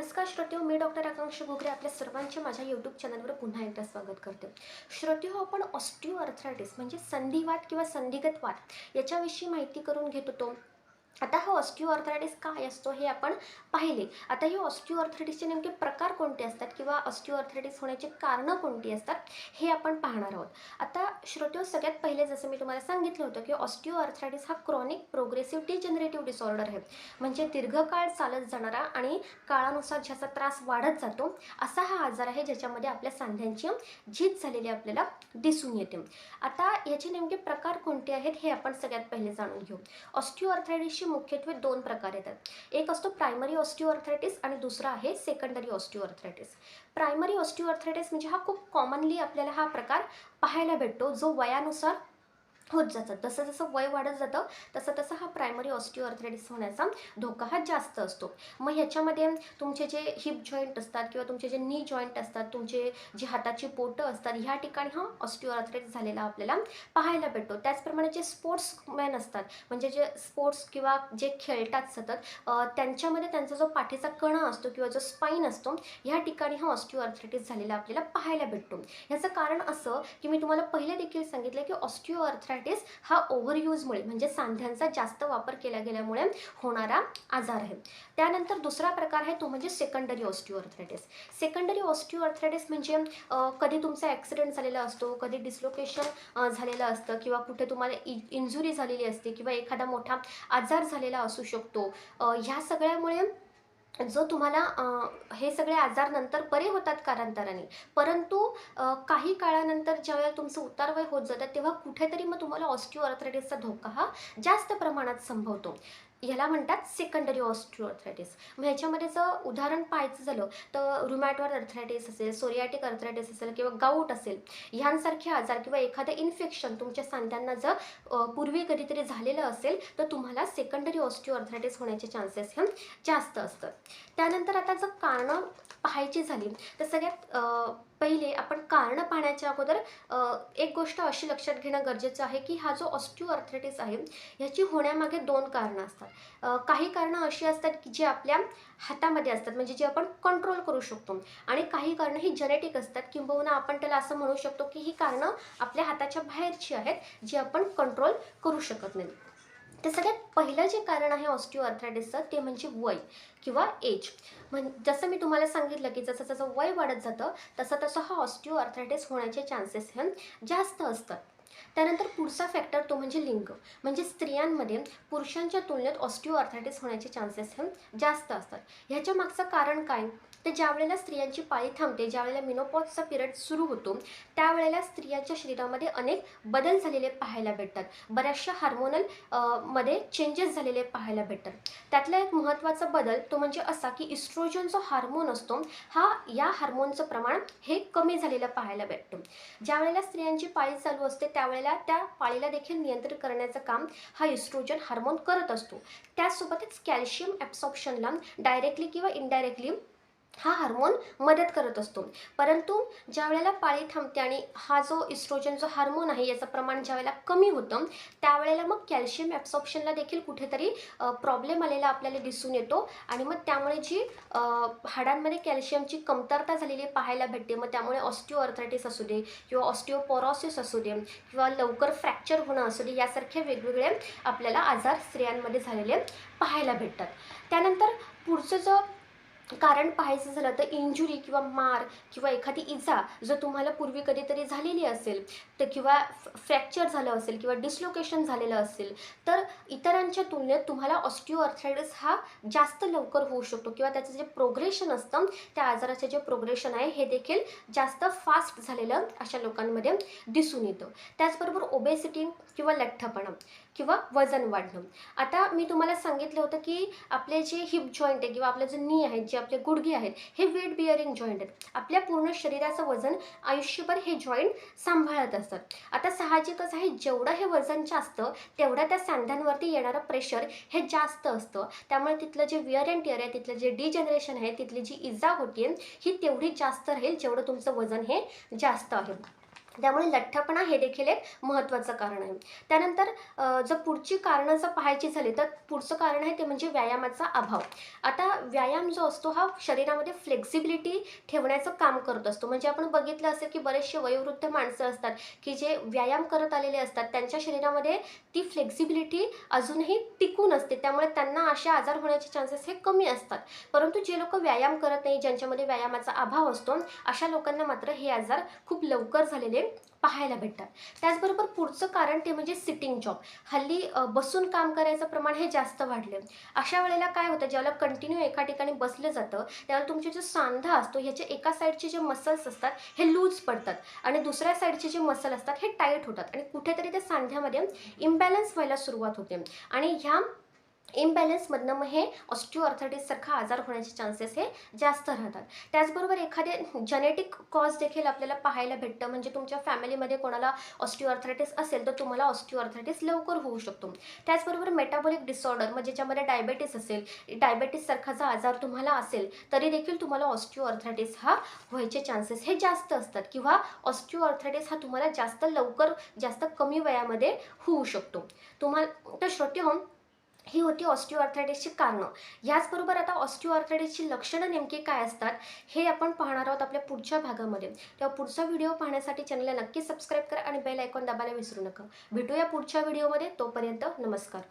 नमस्कार श्रोते हो, मी डॉक्टर आकांक्षा घोगरे आपल्या सर्वांचे माझ्या यूट्यूब चॅनलवर पुन्हा एकदा स्वागत करते. श्रोते हो आपण ऑस्टिओ अर्थरायटिस म्हणजे संधिवात किंवा संधिगतवाद याच्याविषयी माहिती करून घेत होतो. आता हा ऑस्टिओआर्थरायटिस काय असतो हे आपण पाहिले. आता हे ऑस्टिओ नेमके प्रकार कोणते असतात किंवा ऑस्टिओ अर्थरायटिस होण्याची कारणं कोणती असतात हे आपण पाहणार आहोत. आता श्रोतो हो, सगळ्यात पहिले जसं मी तुम्हाला सांगितलं होतं की ऑस्टिओआर्थरायटिस हा क्रॉनिक प्रोग्रेसिव्ह डिजनरेटिव्ह डिसऑर्डर आहे. म्हणजे दीर्घकाळ चालत जाणारा आणि काळानुसार ज्याचा त्रास वाढत जातो असा हा आजार आहे ज्याच्यामध्ये आपल्या सांध्यांची झीज झालेली आपल्याला दिसून येते. आता याचे नेमके प्रकार कोणते आहेत हे आपण सगळ्यात पहिले जाणून घेऊ. ऑस्टिओ अर्थरायटिसचे मुख्यत्वे दोन प्रकार येतात. एक असतो प्रायमरी ऑस्टिओआर्थरायटिस आणि दुसरा आहे सेकंडरी ऑस्टिओआर्थरायटिस प्रायमरी ऑस्टिओआर्थरायटिस म्हणजे हा खूप कॉमनली आपल्याला हा प्रकार पाहायला भेटतो जो वयानुसार होत जातं. जसं जसं वय वाढत जातं तसं तसं हा प्रायमरी ऑस्टिओ होण्याचा धोका हा जास्त असतो. मग ह्याच्यामध्ये तुमचे जे हिप जॉईंट असतात किंवा तुमचे जे नी जॉईंट असतात तुमचे जे हाताची पोटं असतात ह्या ठिकाणी हा ऑस्टिओ झालेला आपल्याला पाहायला भेटतो. त्याचप्रमाणे जे स्पोर्ट्समॅन असतात म्हणजे जे स्पोर्ट्स किंवा जे खेळतात सतत त्यांच्यामध्ये त्यांचा जो पाठीचा कणा असतो किंवा जो स्पाईन असतो ह्या ठिकाणी हा ऑस्टिओआर्थरायटिस झालेला आपल्याला पाहायला भेटतो. ह्याचं कारण असं की मी तुम्हाला पहिले देखील सांगितलं की ऑस्टिओ अर्थरायटिस हा ओव्हरयूजमुळे म्हणजे सांध्यांचा जास्त वापर केला गेल्यामुळे होणारा आजार आहे. त्यानंतर दुसरा प्रकार आहे तो म्हणजे सेकंडरी ऑस्टिओअर्थ्रायटिस सेकंडरी ऑस्टिओअर्थ्रायटिस म्हणजे कधी तुमचा ॲक्सिडेंट झालेला असतो कधी डिस्लोकेशन झालेलं असतं किंवा कुठे तुम्हाला इ इंजुरी झालेली असते किंवा एखादा मोठा आजार झालेला असू शकतो. ह्या सगळ्यामुळे जो तुम्हाला हे सगळे आजार नंतर बरे होतात कालांतराने. परंतु काही काळानंतर ज्यावेळेला तुमचं उतारवय होत जातं तेव्हा कुठेतरी मग तुम्हाला ऑस्टिओ अर्थरायटिसचा धोका हा जास्त प्रमाणात संभवतो. याला म्हणतात सेकंडरी ऑस्टिओ अर्थरायटिस मग ह्याच्यामध्ये जर उदाहरण पाहायचं झालं तर रुमॅटॉर अर्थरायटिस असेल सोरियाटिक अर्थरायटिस असेल किंवा गाऊट असेल ह्यांसारखे आजार किंवा एखादं इन्फेक्शन तुमच्या सांध्यांना जर पूर्वी कधीतरी झालेलं असेल तर तुम्हाला सेकंडरी ऑस्टिओ अर्थरायटिस होण्याचे चान्सेस हे जास्त असतात. त्यानंतर आता जर कारणं पाहायची झाली तर सगळ्यात पहिले आपण कारणं पाहण्याच्या अगोदर एक गोष्ट अशी लक्षात घेणं गरजेचं आहे की हा जो ऑस्टिओ अर्थरायटिस आहे ह्याची होण्यामागे दोन कारणं असतात. काही कारणं अशी असतात की जी आपल्या हातामध्ये असतात म्हणजे जे आपण कंट्रोल करू शकतो. आणि काही कारणं ही जेनेटिक असतात. किंबहुना आपण त्याला असं म्हणू शकतो की ही कारणं आपल्या हाताच्या बाहेरची आहेत जी आपण कंट्रोल करू शकत नाही. तर सगळ्यात पहिलं जे कारण आहे ऑस्टिओ अर्थरायटिसचं ते म्हणजे वय किंवा एज म्हण जसं मी तुम्हाला सांगितलं की जसं जसं वय वाढत जातं तसं तसं हा ऑस्टिओ अर्थरायटिस होण्याचे चान्सेस हे जास्त असतात. त्यानंतर पुढचा फॅक्टर तो म्हणजे लिंग. म्हणजे स्त्रियांमध्ये पुरुषांच्या तुलनेत ऑस्टिओ अर्थरायटिस होण्याचे चान्सेस हे जास्त असतात. ह्याच्या मागचं कारण काय? तर ज्या वेळेला स्त्रियांची पाळी थांबते ज्या वेळेला मिनोपॉजचा पिरियड सुरू होतो त्यावेळेला स्त्रियांच्या शरीरामध्ये अनेक बदल झालेले पाहायला भेटतात. बऱ्याचशा हार्मोनलमध्ये चेंजेस झालेले पाहायला भेटतात. त्यातला एक महत्त्वाचा बदल तो म्हणजे असा की इस्ट्रोजन जो हार्मोन असतो हा या हार्मोनचं प्रमाण हे कमी झालेलं पाहायला भेटतो. ज्या वेळेला स्त्रियांची पाळी चालू असते त्या त्यावेळेला त्या पाळीला देखील नियंत्रित करण्याचं काम हा इस्ट्रोजन हार्मोन करत असतो. त्यासोबतच कॅल्शियम ॲब्सॉप्शनला डायरेक्टली किंवा इनडायरेक्टली हा हार्मोन मदत करत असतो. परंतु ज्या वेळेला पाळी थांबते आणि हा जो इस्ट्रोजन जो हार्मोन आहे याचं प्रमाण ज्या वेळेला कमी होतं त्यावेळेला मग कॅल्शियम ॲब्सॉप्शनला देखील कुठेतरी प्रॉब्लेम आलेला आपल्याला दिसून येतो. आणि मग त्यामुळे जी हाडांमध्ये कॅल्शियमची कमतरता झालेली पाहायला भेटते. मग त्यामुळे ऑस्टिओअर्थरायटिस असू दे किंवा ऑस्टिओपोरॉसिस असू दे किंवा लवकर फ्रॅक्चर होणं असू दे यासारखे वेगवेगळे आपल्याला आजार स्त्रियांमध्ये झालेले पाहायला भेटतात. त्यानंतर पुढचं जो कारण पाहायचं झालं तर इंजुरी किंवा मार किंवा एखादी इजा जर तुम्हाला पूर्वी कधीतरी झालेली असेल तर किंवा फ्रॅक्चर झालं असेल किंवा डिस्लोकेशन झालेलं असेल तर इतरांच्या तुलनेत तुम्हाला ऑस्टिओआर्थरायटिस हा जास्त लवकर होऊ शकतो किंवा त्याचं जे प्रोग्रेशन असतं त्या आजाराचं जे प्रोग्रेशन आहे हे देखील जास्त फास्ट झालेलं अशा लोकांमध्ये दिसून येतं. त्याचबरोबर ओबेसिटी किंवा लठ्ठपणा किंवा वजन वाढणं. आता मी तुम्हाला सांगितलं होतं की आपले जे हिप जॉईंट आहे किंवा आपलं जे नी आहेत जे आपले गुडघे आहेत हे वेट बिअरिंग जॉईंट आहेत. आपल्या पूर्ण शरीराचं वजन आयुष्यभर हे जॉईंट सांभाळत असतात आता साहजिकच आहे जेवढं हे वजन जास्त तेवढं त्या सांध्यांवरती येणारं प्रेशर हे जास्त असतं. त्यामुळे तिथलं जे विअर अँड टिअर आहे तिथलं जे डिजनरेशन आहे तिथली जी इजा होती ही तेवढी जास्त राहील जेवढं तुमचं वजन हे जास्त आहे. त्यामुळे लठ्ठपणा हे देखील एक महत्त्वाचं कारण आहे. त्यानंतर जर पुढची कारणं जर पाहायची झाली तर पुढचं कारण आहे ते म्हणजे व्यायामाचा अभाव. आता व्यायाम जो असतो हा शरीरामध्ये फ्लेक्झिबिलिटी ठेवण्याचं काम करत असतो. म्हणजे आपण बघितलं असेल की बरेचसे वयोवृद्ध माणसं असतात की जे व्यायाम करत आलेले असतात त्यांच्या शरीरामध्ये ती फ्लेक्झिबिलिटी अजूनही टिकून असते. त्यामुळे त्यांना असे आजार होण्याचे चान्सेस हे कमी असतात. परंतु जे लोक व्यायाम करत नाही ज्यांच्यामध्ये व्यायामाचा अभाव असतो अशा लोकांना मात्र हे आजार खूप लवकर झालेले पाहायला भेटतात. त्याचबरोबर पुढचं कारण ते म्हणजे सिटिंग जॉब हल्ली बसून काम करायचं प्रमाण हे जास्त वाढले अशा वेळेला काय होतं ज्याला कंटिन्यू एका ठिकाणी बसलं जातं त्यावेळेला तुमचे जो सांधा असतो ह्याचे एका साईडचे जे मसल्स असतात हे लूज पडतात आणि दुसऱ्या साईडचे जे मसल असतात हे टाईट होतात आणि कुठेतरी त्या सांध्यामध्ये इम्बॅलन्स व्हायला सुरुवात होते. आणि ह्या इम्बॅलन्समधनं मग हे ऑस्टिओआर्थरायटिससारखा आजार होण्याचे चान्सेस हे जास्त राहतात. त्याचबरोबर एखादे जेनेटिक कॉज देखील आपल्याला पाहायला भेटतं. म्हणजे तुमच्या फॅमिलीमध्ये कोणाला ऑस्टिओआर्थरायटिस असेल तर तुम्हाला ऑस्टिओआर्थरायटिस लवकर होऊ शकतो. त्याचबरोबर मेटाबॉलिक डिसऑर्डर म्हणजे ज्याच्यामध्ये डायबेटीस असेल डायबेटीससारखा जर आजार तुम्हाला असेल तरी देखील तुम्हाला ऑस्टिओआर्थरायटिस हा व्हायचे चान्सेस हे जास्त असतात. किंवा ऑस्टिओआर्थरायटिस हा तुम्हाला जास्त लवकर जास्त कमी वयामध्ये होऊ शकतो. तुम्हाला तर श्रोते हो ही होती ऑस्टिओआर्थरायटिसची कारणं. याचबरोबर आता ऑस्टिओआर्थरायटिसची लक्षणं नेमकी काय असतात हे आपण पाहणार आहोत आपल्या पुढच्या भागामध्ये. तेव्हा पुढचा व्हिडिओ पाहण्यासाठी चॅनलला नक्की सबस्क्राईब करा आणि बेल आयकॉन दाबायला विसरू नका. भेटूया पुढच्या व्हिडिओमध्ये. तोपर्यंत नमस्कार.